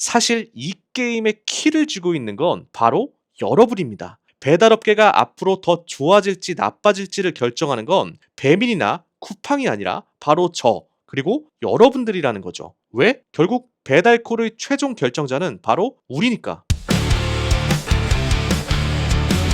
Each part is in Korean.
사실 이 게임의 키를 쥐고 있는 건 바로 여러분입니다. 배달업계가 앞으로 더 좋아질지 나빠질지를 결정하는 건 배민이나 쿠팡이 아니라 바로 저, 그리고 여러분들이라는 거죠. 왜? 결국 배달콜의 최종 결정자는 바로 우리니까.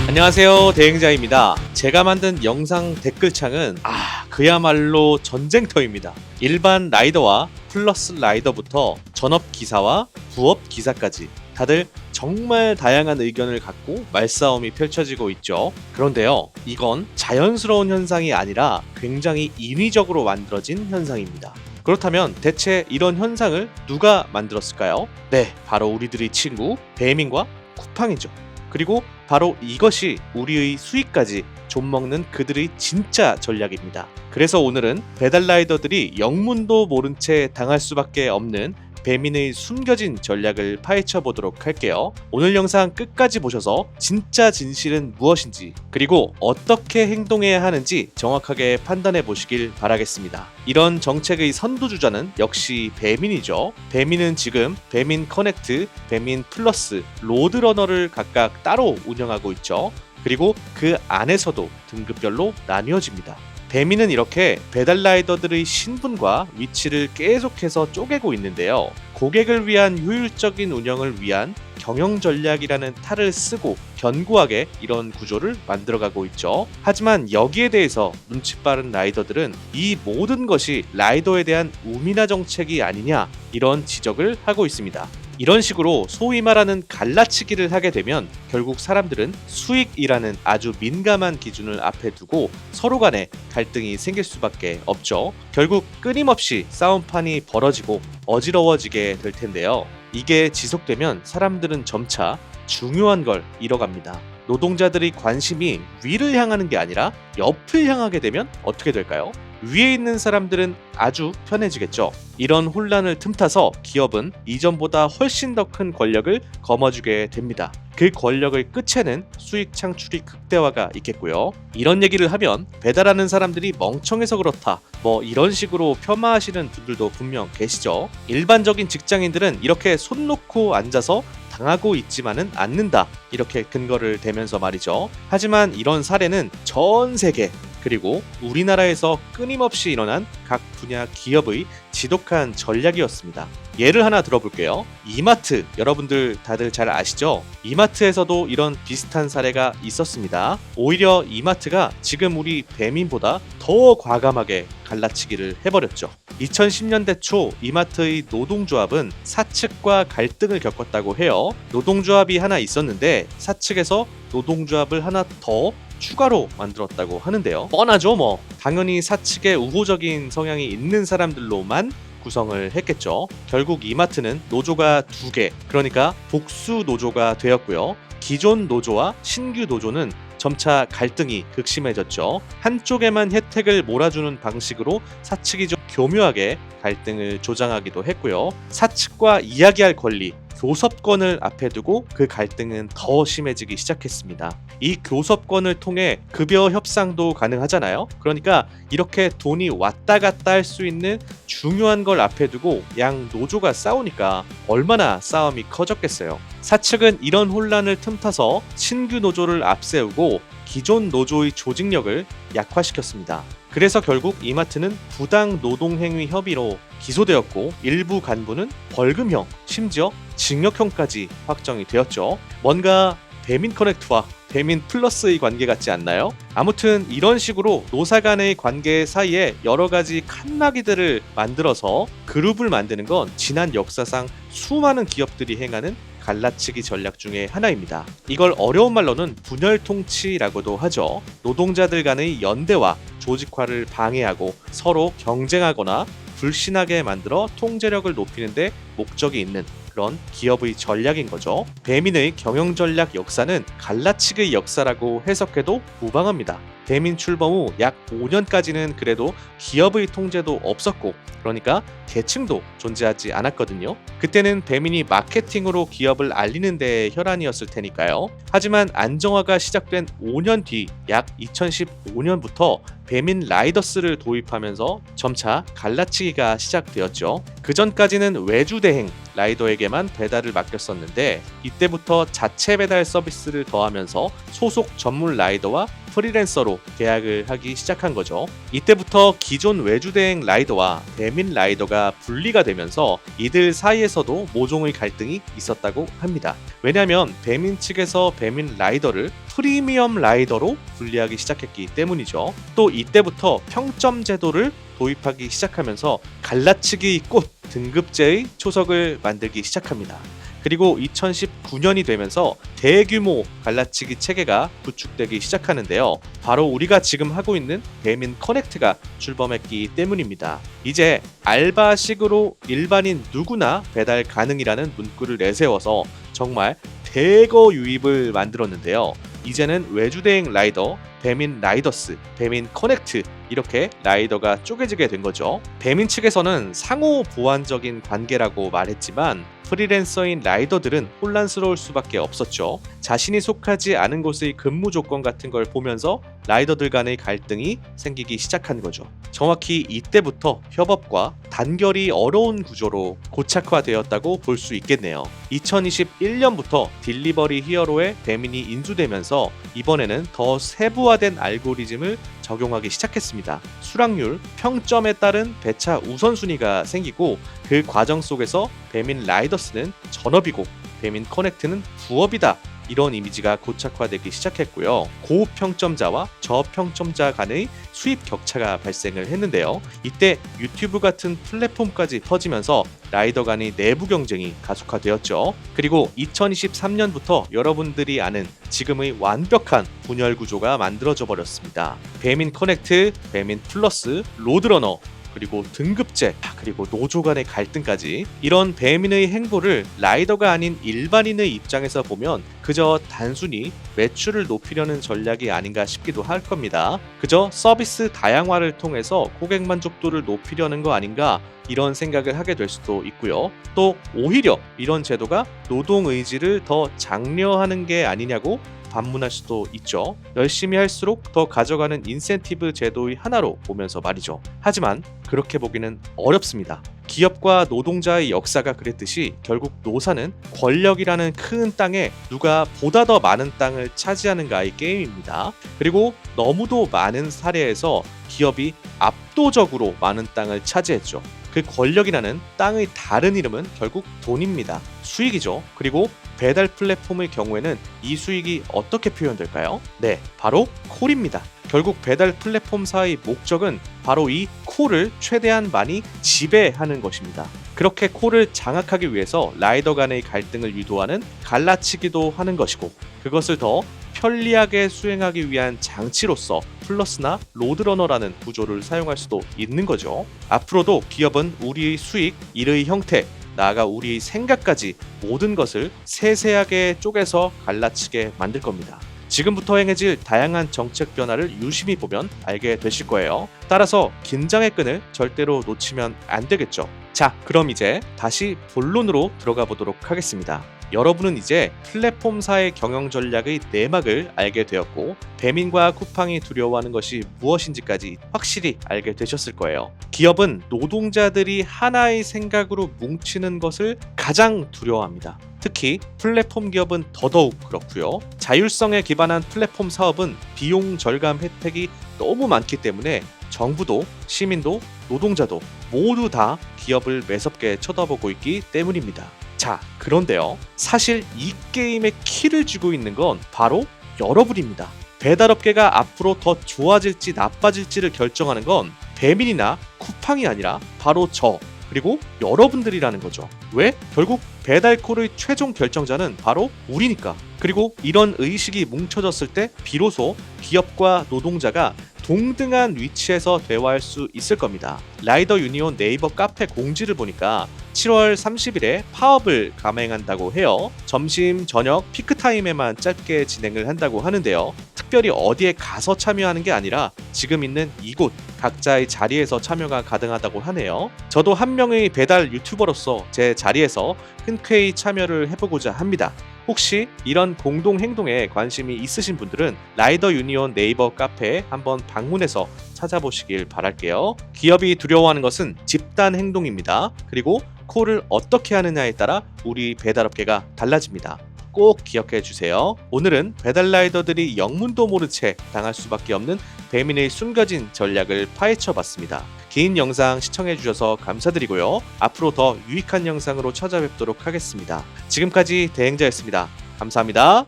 안녕하세요 대행자입니다 제가 만든 영상 댓글창은 아 그야말로 전쟁터입니다 일반 라이더와 플러스 라이더부터 전업 기사와 부업 기사까지 다들 정말 다양한 의견을 갖고 말싸움이 펼쳐지고 있죠. 그런데요 이건 자연스러운 현상이 아니라 굉장히 인위적으로 만들어진 현상입니다. 그렇다면 대체 이런 현상을 누가 만들었을까요? 네 바로 우리들의 친구 배민과 쿠팡이죠. 그리고 바로 이것이 우리의 수익까지 좀먹는 그들의 진짜 전략입니다. 그래서 오늘은 배달라이더들이 영문도 모른 채 당할 수밖에 없는 배민의 숨겨진 전략을 파헤쳐 보도록 할게요. 오늘 영상 끝까지 보셔서 진짜 진실은 무엇인지 그리고 어떻게 행동해야 하는지 정확하게 판단해 보시길 바라겠습니다. 이런 정책의 선두주자는 역시 배민이죠. 배민은 지금 배민 커넥트, 배민 플러스, 로드러너를 각각 따로 운영하고 있죠. 그리고 그 안에서도 등급별로 나뉘어집니다. 배민은 이렇게 배달라이더들의 신분과 위치를 계속해서 쪼개고 있는데요. 고객을 위한 효율적인 운영을 위한 경영 전략이라는 탈을 쓰고 견고하게 이런 구조를 만들어가고 있죠. 하지만 여기에 대해서 눈치 빠른 라이더들은 이 모든 것이 라이더에 대한 우미나 정책이 아니냐 이런 지적을 하고 있습니다. 이런 식으로 소위 말하는 갈라치기를 하게 되면 결국 사람들은 수익이라는 아주 민감한 기준을 앞에 두고 서로 간에 갈등이 생길 수밖에 없죠. 결국 끊임없이 싸움판이 벌어지고 어지러워지게 될 텐데요. 이게 지속되면 사람들은 점차 중요한 걸 잃어갑니다. 노동자들의 관심이 위를 향하는 게 아니라 옆을 향하게 되면 어떻게 될까요? 위에 있는 사람들은 아주 편해지겠죠. 이런 혼란을 틈타서 기업은 이전보다 훨씬 더 큰 권력을 거머쥐게 됩니다. 그 권력의 끝에는 수익 창출이 극대화가 있겠고요. 이런 얘기를 하면 배달하는 사람들이 멍청해서 그렇다. 뭐 이런 식으로 폄하하시는 분들도 분명 계시죠. 일반적인 직장인들은 이렇게 손 놓고 앉아서 당하고 있지만은 않는다. 이렇게 근거를 대면서 말이죠. 하지만 이런 사례는 전 세계 그리고 우리나라에서 끊임없이 일어난 각 분야 기업의 지독한 전략이었습니다. 예를 하나 들어볼게요. 이마트 여러분들 다들 잘 아시죠? 이마트에서도 이런 비슷한 사례가 있었습니다. 오히려 이마트가 지금 우리 배민보다 더 과감하게 갈라치기를 해버렸죠. 2010년대 초 이마트의 노동조합은 사측과 갈등을 겪었다고 해요. 노동조합이 하나 있었는데 사측에서 노동조합을 하나 더 추가로 만들었다고 하는데요. 뻔하죠, 뭐. 당연히 사측에 우호적인 성향이 있는 사람들로만 구성을 했겠죠. 결국 이마트는 노조가 두 개, 그러니까 복수 노조가 되었고요. 기존 노조와 신규 노조는 점차 갈등이 극심해졌죠. 한쪽에만 혜택을 몰아주는 방식으로 사측이 좀 교묘하게 갈등을 조장하기도 했고요. 사측과 이야기할 권리, 교섭권을 앞에 두고 그 갈등은 더 심해지기 시작했습니다. 이 교섭권을 통해 급여 협상도 가능하잖아요. 그러니까 이렇게 돈이 왔다 갔다 할 수 있는 중요한 걸 앞에 두고 양 노조가 싸우니까 얼마나 싸움이 커졌겠어요. 사측은 이런 혼란을 틈타서 신규 노조를 앞세우고 기존 노조의 조직력을 약화시켰습니다. 그래서 결국 이마트는 부당 노동행위 협의로 기소되었고 일부 간부는 벌금형, 심지어 징역형까지 확정이 되었죠. 뭔가 배민 커넥트와 배민 플러스의 관계 같지 않나요? 아무튼 이런 식으로 노사 간의 관계 사이에 여러 가지 칸막이들을 만들어서 그룹을 만드는 건 지난 역사상 수많은 기업들이 행하는 갈라치기 전략 중의 하나입니다. 이걸 어려운 말로는 분열 통치라고도 하죠. 노동자들 간의 연대와 조직화를 방해하고 서로 경쟁하거나 불신하게 만들어 통제력을 높이는데 목적이 있는 그런 기업의 전략인 거죠. 배민의 경영 전략 역사는 갈라치기의 역사라고 해석해도 무방합니다. 배민 출범 후 약 5년까지는 그래도 기업의 통제도 없었고 그러니까 계층도 존재하지 않았거든요. 그때는 배민이 마케팅으로 기업을 알리는 데 혈안이었을 테니까요. 하지만 안정화가 시작된 5년 뒤 약 2015년부터 배민 라이더스를 도입하면서 점차 갈라치기가 시작되었죠. 그 전까지는 외주 대행 라이더에게만 배달을 맡겼었는데 이때부터 자체 배달 서비스를 더하면서 소속 전문 라이더와 프리랜서로 계약을 하기 시작한 거죠. 이때부터 기존 외주 대행 라이더와 배민 라이더가 분리가 되면서 이들 사이에서도 모종의 갈등이 있었다고 합니다. 왜냐하면 배민 측에서 배민 라이더를 프리미엄 라이더로 분리하기 시작했기 때문이죠. 또 이때부터 평점 제도를 도입하기 시작하면서 갈라치기 꽃 등급제의 초석을 만들기 시작합니다. 그리고 2019년이 되면서 대규모 갈라치기 체계가 구축되기 시작하는데요. 바로 우리가 지금 하고 있는 배민 커넥트가 출범했기 때문입니다. 이제 알바식으로 일반인 누구나 배달 가능이라는 문구를 내세워서 정말 대거 유입을 만들었는데요. 이제는 외주대행 라이더, 배민 라이더스, 배민 커넥트 이렇게 라이더가 쪼개지게 된 거죠. 배민 측에서는 상호 보완적인 관계라고 말했지만 프리랜서인 라이더들은 혼란스러울 수밖에 없었죠. 자신이 속하지 않은 곳의 근무 조건 같은 걸 보면서 라이더들 간의 갈등이 생기기 시작한 거죠. 정확히 이때부터 협업과 단결이 어려운 구조로 고착화되었다고 볼 수 있겠네요. 2021년부터 딜리버리 히어로의 배민이 인수되면서 이번에는 더 세부화된 알고리즘을 적용하기 시작했습니다. 수락률, 평점에 따른 배차 우선순위가 생기고 그 과정 속에서 배민 라이더스는 전업이고 배민 커넥트는 부업이다. 이런 이미지가 고착화되기 시작했고요. 고평점자와 저평점자 간의 수입 격차가 발생을 했는데요. 이때 유튜브 같은 플랫폼까지 퍼지면서 라이더 간의 내부 경쟁이 가속화되었죠. 그리고 2023년부터 여러분들이 아는 지금의 완벽한 분열 구조가 만들어져 버렸습니다. 배민 커넥트, 배민 플러스, 로드러너, 그리고 등급제, 아, 그리고 노조 간의 갈등까지 이런 배민의 행보를 라이더가 아닌 일반인의 입장에서 보면 그저 단순히 매출을 높이려는 전략이 아닌가 싶기도 할 겁니다. 그저 서비스 다양화를 통해서 고객 만족도를 높이려는 거 아닌가 이런 생각을 하게 될 수도 있고요. 또 오히려 이런 제도가 노동 의지를 더 장려하는 게 아니냐고 반문할 수도 있죠. 열심히 할수록 더 가져가는 인센티브 제도의 하나로 보면서 말이죠. 하지만 그렇게 보기는 어렵습니다. 기업과 노동자의 역사가 그랬듯이 결국 노사는 권력이라는 큰 땅에 누가 보다 더 많은 땅을 차지하는가의 게임입니다. 그리고 너무도 많은 사례에서 기업이 압도적으로 많은 땅을 차지했죠. 그 권력이라는 땅의 다른 이름은 결국 돈입니다. 수익이죠. 그리고 배달 플랫폼의 경우에는 이 수익이 어떻게 표현될까요? 네, 바로 콜입니다. 결국 배달 플랫폼사의 목적은 바로 이 콜을 최대한 많이 지배하는 것입니다. 그렇게 콜을 장악하기 위해서 라이더 간의 갈등을 유도하는 갈라치기도 하는 것이고 그것을 더 편리하게 수행하기 위한 장치로서 플러스나 로드러너라는 구조를 사용할 수도 있는 거죠. 앞으로도 기업은 우리의 수익, 일의 형태, 나아가 우리의 생각까지 모든 것을 세세하게 쪼개서 갈라치게 만들 겁니다. 지금부터 행해질 다양한 정책 변화를 유심히 보면 알게 되실 거예요. 따라서 긴장의 끈을 절대로 놓치면 안 되겠죠. 자, 그럼 이제 다시 본론으로 들어가 보도록 하겠습니다. 여러분은 이제 플랫폼사의 경영 전략의 내막을 알게 되었고 배민과 쿠팡이 두려워하는 것이 무엇인지까지 확실히 알게 되셨을 거예요. 기업은 노동자들이 하나의 생각으로 뭉치는 것을 가장 두려워합니다. 특히 플랫폼 기업은 더더욱 그렇고요. 자율성에 기반한 플랫폼 사업은 비용 절감 혜택이 너무 많기 때문에 정부도 시민도 노동자도 모두 다 기업을 매섭게 쳐다보고 있기 때문입니다. 자, 그런데요. 사실 이 게임의 키를 쥐고 있는 건 바로 여러분입니다. 배달업계가 앞으로 더 좋아질지 나빠질지를 결정하는 건 배민이나 쿠팡이 아니라 바로 저 그리고 여러분들이라는 거죠. 왜? 결국 배달콜의 최종 결정자는 바로 우리니까. 그리고 이런 의식이 뭉쳐졌을 때 비로소 기업과 노동자가 동등한 위치에서 대화할 수 있을 겁니다. 라이더 유니온 네이버 카페 공지를 보니까 7월 30일에 파업을 감행한다고 해요. 점심, 저녁, 피크타임에만 짧게 진행을 한다고 하는데요. 특별히 어디에 가서 참여하는 게 아니라 지금 있는 이곳 각자의 자리에서 참여가 가능하다고 하네요. 저도 한 명의 배달 유튜버로서 제 자리에서 흔쾌히 참여를 해보고자 합니다. 혹시 이런 공동 행동에 관심이 있으신 분들은 라이더 유니온 네이버 카페에 한번 방문해서 찾아보시길 바랄게요. 기업이 두려워하는 것은 집단 행동입니다. 그리고 콜을 어떻게 하느냐에 따라 우리 배달업계가 달라집니다. 꼭 기억해 주세요. 오늘은 배달라이더들이 영문도 모른 채 당할 수밖에 없는 배민의 숨겨진 전략을 파헤쳐 봤습니다. 긴 영상 시청해 주셔서 감사드리고요. 앞으로 더 유익한 영상으로 찾아뵙도록 하겠습니다. 지금까지 대행자였습니다. 감사합니다.